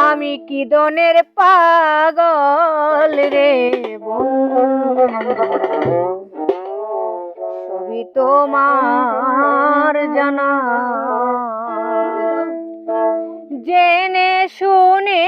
আমি কি দনের পাগল রে সবই তোমার জানা। জেনে শুনে